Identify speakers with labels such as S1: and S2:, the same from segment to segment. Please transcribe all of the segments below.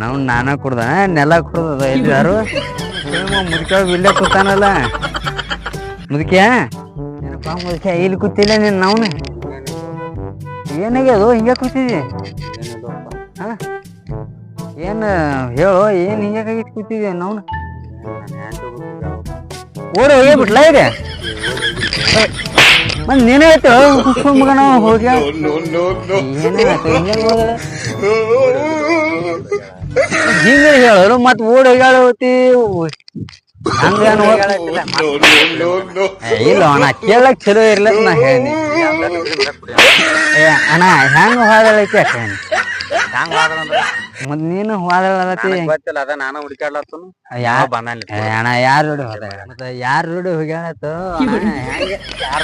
S1: ನಾವು ನಾನ ಕುಡ್ದ ನೆಲ ಕುಡ್ದದ ಎಲ್ಲಾರು ಮುದುಕ ಇಲ್ಲೇ ಕೂತಾನಲ್ಲ. ಮುದುಕ್ಯಾ? ಮುದುಕ್ಯ, ಇಲ್ಲಿ ಕೂತಿಲ್ಲ ನೀನು ನಾವ್ನ? ಏನಾಗ್ಯದು ಹಿಂಗೆ ಕೂತಿದ್ದಿ? ಹಾ? ಏನು, ಹೇಳು, ಏನು ಹಿಂಗೆ ಕೂತಿದ್ದೆ ನಾವು ಓಡ ಹೋಗ್ಬಿಟ್ಲ ಈಗ? ಮತ್ತೆ ನೀನೇ ಹೇಳ್ತೇವ ಮಗನ, ಹೋಗ್ಯ? ಹಿಂಗೆ ಹೇಳೋರು ಮತ್ತೆ ಓಡ್ ಹೇಳತಿ ಹಂಗ ಇಲ್ಲ ಅಣ್ಣ ಕೇಳಕ್ ಚಲೋ ಇರ್ಲ ನಾ ಹೇಳಿ ಅಣ್ಣ ಹೆಂಗ ಹೋದಳೈತಿ ಅಕ್ಕ?
S2: ಹ್ಯಾಂಗ
S1: ಮತ್ ನೀನು ಹೋದಳತಿ
S2: ಗೊತ್ತಿಲ್ಲ ಅದ ನಾನು ಹುಡುಕಾಡ್ಲತ್ತನು
S1: ಯಾ
S2: ಬಂದಾನ
S1: ಏ ಅಣ್ಣ ಯಾರ್ ರೂಢಿ ಹೋದ? ಮತ್ತೆ ಯಾರ ರೂಢಿ ಹೋಗ್ಯಾಳತ್ತು?
S2: ಯಾರ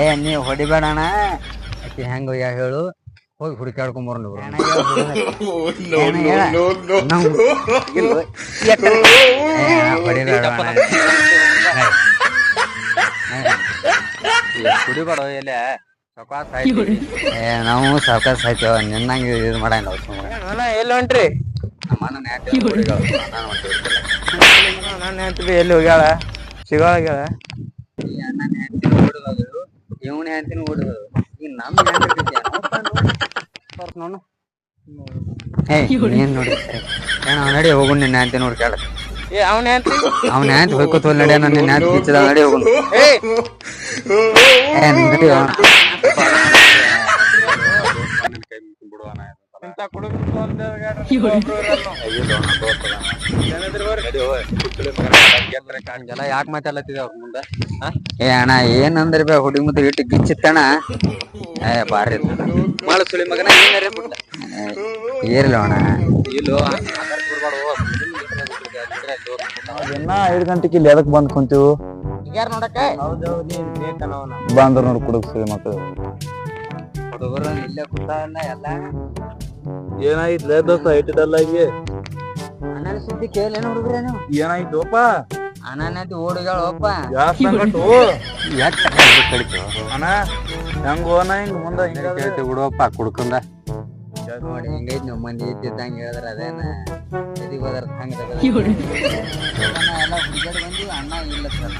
S1: ಏ ನೀ ಹೊಡಿಬೇಡ ಅಣ್ಣ. ಆಕಿ ಹೆಂಗ ಹೋಗ್ಯಾಳ ಹೇಳು. ಹೋಗಿ ಹುಡುಕಾಡ್ಕೊಂಡ್ ಬರೋಣ ಹೊಡಿಬೇಡ ಅಣ್ಣ.
S2: ಕುಡಿಬೇಡ ಎಲ್ಲಿ ಸೊಕಾಸ್ ಆಯ್ತು.
S1: ಏ ನಾವು ಸಾವ್ಕಾಸ್ ಆಯ್ತು. ನಿನ್ನಂಗೆ ಇದು ಮಾಡಂಗ
S3: ಎಲ್ಲಿ ಹೊಂಟ್ರಿ? ನನ್ನ ಹೆಂಡತಿ ಎಲ್ಲಿ ಹೋಗ್ಯಾಳ? ಸಿಗೋಗ್ಯಾಳ
S1: ಇವನ್ ಹೇಳ್ತೀನಿ ಓಡುದು ಈಗ ನಮ್ಮ ನೋಡು. ಏ ಏನ್ ನೋಡಿ? ಏನ ನಡಿ ಹೋಗು ನಿನ್ನ ಅಂತ ನೋಡಿ ಕೇಳ.
S3: ಏ ಅವನ ಹೆಂಡತಿ?
S1: ಅವ್ನ ಅಂತ ಹೋಯ್ಕೋತ ನಡಿ ನನ್ನ ನಿನ್ನ ಅಂತ ಕಿಚ್ಚದ ನಡಿ ಹೋಗು.
S3: ಏ
S1: ಏ ನಡಿ ಅವ್ನ.
S3: ಇಂತ ಕುಡುಕ್ರು ಅಂತ
S2: ಎಲ್ಲ ಯಾಕೆ ಮಾತಾಡ್ಲತ್ತಿದೆ ಅವ್ರ ಮುಂದೆ?
S1: ಏ ಅಣ್ಣ ಏನಂದ್ರೆ ಹುಡುಗಿ ಮುದ್ದೆ ಇಟ್ಟು ಗಿಚ್ಚಿತ್ತಣ್ಣ? ಏ ಬಾರಿ
S2: ಮಾಡು ಸುಳಿ ಮಗನ ಏನಾರೇ ಬಿಟ್ಟ
S1: ಏರ್ಲ ಅಣ್ಣ
S2: ಇಲ್ಲೋ.
S3: ದಿನ ಐದು ಗಂಟೆಗೆ ಇಲ್ಲಿ ಎದಕ್ ಬಂದ್ ಕುಂತೀವಿ?
S2: ಯಾರು ನೋಡಕ್ಕ?
S3: ಬಂದ್ರ ನೋಡಿ ಕುಡುಕ್ ಸುಳಿ ಮಕ್ಕಳು
S1: ಹುಡುಗರು ಇಲ್ಲೇ ಕೂತಾವಲ್ಲ ಎಲ್ಲ.
S3: ಏನಾಯ್ತು? ದೋಸ್ತ ಇಟ್ಟಿದಲ್ಲ ಹಿಂಗೆ
S1: ಅಣ್ಣನ ಸುದ್ದಿ ಕೇಳೇನು ಹುಡುಗ್ರೆ ನೀವು?
S3: ಏನಾಯ್ತುಪ್ಪ
S1: ಅಪ್ಪ? ಓಡಿಗಳಪ್ಪ
S3: ಸಂಗಟು?
S1: ಎಷ್ಟ ಕಡಿತು
S3: ಅಣ್ಣ ಹೆಂಗ್ ಹೋನ ಹಿಂಗ ಮುಂದ? ಹಿಂಗ
S2: ಕೇಳ್ತಿ ಬಿಡುವಪ್ಪ ಕುಡ್ಕೊಂಡ.
S1: ನೋಡಿ ಹೆಂಗೈತಿ ನೀವು ಮಂದಿ ಇದ್ದಿದ್ದಂಗೆ ಹೇಳಿದ್ರೆ ಅದೇನ? ಎದಿಗೆ ಹೋದ್ರ ಹಂಗ ಅಣ್ಣ ಇಲ್ಲ ಸರ್.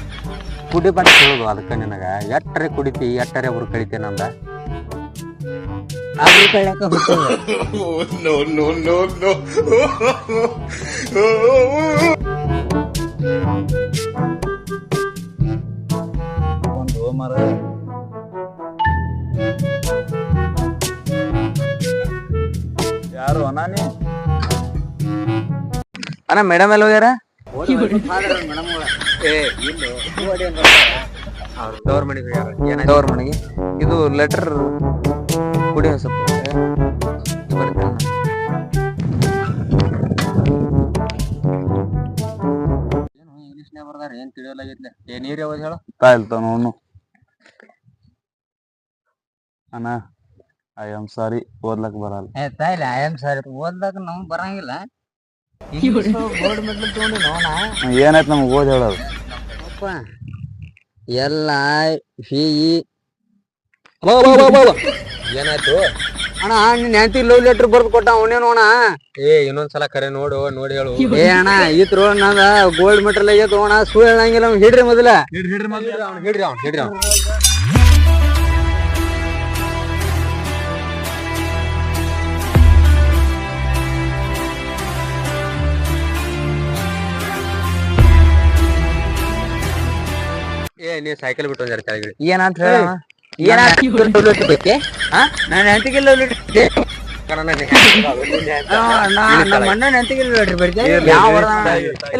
S2: ಕುಡಿ ಬಂದ್ ಕೇಳುದು ಅದಕ್ಕ ನಿನಗ. ಎಟ್ಟರೆ ಕುಡಿತಿ ಎಟ್ಟರೆ ಅವ್ರು ಕಳಿತಿ ನಂದ?
S1: ಅವ್ರು ಕಳ್ಯಾಕ ಹುಟ್ಟದ
S3: ಒಂದು ಮರ. ಅನಾನಿ
S2: ಅಣ್ಣ ಮೇಡಮ್ ಎಲ್ಲ ಹೋಗ್ಯಾರ? ತವ್ರ ಮನೆಗೆ
S3: ಮನೆಗೆ ಇದು ಲೆಟರ್ ಕುಡಿ ಒಂದ್ ಸ್ವಲ್ಪ
S2: ಇಂಗ್ಲಿಷ್ನ್ಯಾಗ ಬರ್ದಾರ? ಏನ್ ತಿಳಿಯಲ್ಲ ಏ ನೀರ್ ಹೇಳು?
S3: ನೋನು ಅಣ್ಣ. ಐ ಆಮ್ ಸಾರಿ ಓದ್ಲಕ್ ಬರಲ್ಲ.
S1: ಏ ತಾಯಿಲ್ಲ ಐ ಆಮ್ ಸಾರಿ ಓದ್ದಾಗ ನಾವು ಬರಂಗಿಲ್ಲ. ಗೋಲ್ಡ್ ಮೆಡಲ್ ತಗೊಂಡು ನೋಡ
S3: ಏನಾಯ್ತು ನಮ್ಗೆ ಓದ್ ಹೇಳೋದು?
S1: ಅಪ್ಪ ಎಲ್ಲ ಫಿ
S2: ಏನಾಯ್ತು?
S1: ಅಣ್ಣ ನಿನ್ನ ಹೆಂಡತಿ ಲವ್ ಲೆಟರ್ ಬರ್ದು ಕೊಟ್ಟ ಅವನೇ ನೋಣ
S2: ಏ ಇನ್ನೊಂದ್ಸಲ ಕರೆ ನೋಡು ನೋಡಿ ಹೇಳು.
S1: ಏ ಅಣ್ಣ ಇತ್ರ ನಂದ ಗೋಲ್ಡ್ ಮೆಟ್ರಲ್ ಐತೆ ಅಣ್ಣ ಸುಳ್ಳು ಹೇಳಂಗಿಲ್ಲ ಅವ್ನ್ ಹಿಡ್ರಿ ಮೊದಲ.
S2: ಹಿಡ್ರಿ ಅವ್ನು ಹಿಡ್ರಿ ಅವ್ನು ಹಿಡ್ರಿ ಅವ್ನು. ನೀ ಸೈಕಲ್ ಬಿಟ್ಟು ಒಂದ್ ಕೆಳಗಡೆ
S1: ಏನಂತ ಹೇಳ. ನನ್ನ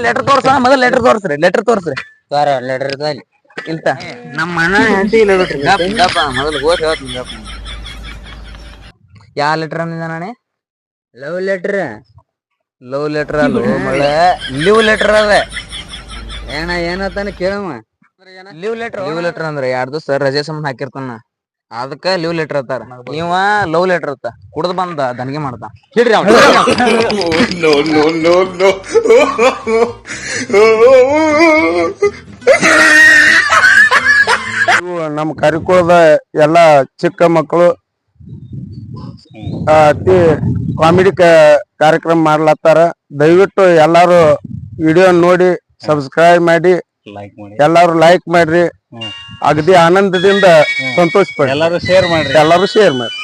S1: ಲೆಟರ್
S3: ತೋರ್ಸ ಮೊದಲ ಲೆಟರ್ ತೋರ್ಸ್ರಿ ಲೆಟರ್ ತೋರ್ಸ್ರಿ.
S1: ಸರ್ ಲೆಟರ್
S3: ಇಲ್ತ?
S1: ನಮ್ಮ ಅಣ್ಣ ಹೆಂಡತಿ
S3: ಇಲ್ಲ ಮೊದಲು ಹೇಳ್ತೀನಿ ಯಾವ ಲೆಟರ್ ಅಂದಿದ್ದ
S1: ಲವ್ ಲೆಟರ್
S3: ಲವ್ ಲೆಟರ್ ಅಲ್ಲ ಮಳೆ. ಲಿವ್ ಲೆಟರ್ ಅದ.
S1: ಏನ ಏನತ್ತಾನೆ ಕೇಳಮ್ಮ.
S3: ಲೀವ್ ಲೆಟರ್ ಲೀವ್ ಲೆಟರ್ ಅಂದ್ರೆ ಎರಡ್ ದಿವಸ ರಜೆ ಸಂಬಂಧ ಹಾಕಿರ್ತಾನ. ಅದಕ್ಕ ಲೀವ್ ಲೆಟರ್ ಅತ್ತಾರ. ನೀವ ಲವ್ ಲೆಟರ್ ಅತ್ತ. ಕುಡ್ದ್ ಬಂದ ದನಿಗೆ ಮಾಡ್ತಾನ ಹಿಡ್ರಿ ಅವ್ನ.
S4: ಇವು ನಮ್ಮ ಕರಿಕುಳದ ಎಲ್ಲಾ ಚಿಕ್ಕ ಮಕ್ಕಳು ಆ, ಅತಿ ಕಾಮಿಡಿ ಕಾರ್ಯಕ್ರಮ ಮಾಡ್ಲತ್ತಾರ. ದಯವಿಟ್ಟು ಎಲ್ಲಾರು ವಿಡಿಯೋ ನೋಡಿ ಸಬ್ಸ್ಕ್ರೈಬ್ ಮಾಡಿ.
S5: ಲೈಕ್ ಮಾಡಿ.
S4: ಎಲ್ಲಾರು ಲೈಕ್ ಮಾಡ್ರಿ. ಅಗದಿ ಆನಂದದಿಂದ ಸಂತೋಷ ಪಡ್ರಿ.
S5: ಎಲ್ಲಾರು ಶೇರ್ ಮಾಡ್ರಿ.
S4: ಎಲ್ಲಾರು ಶೇರ್ ಮಾಡ್ರಿ.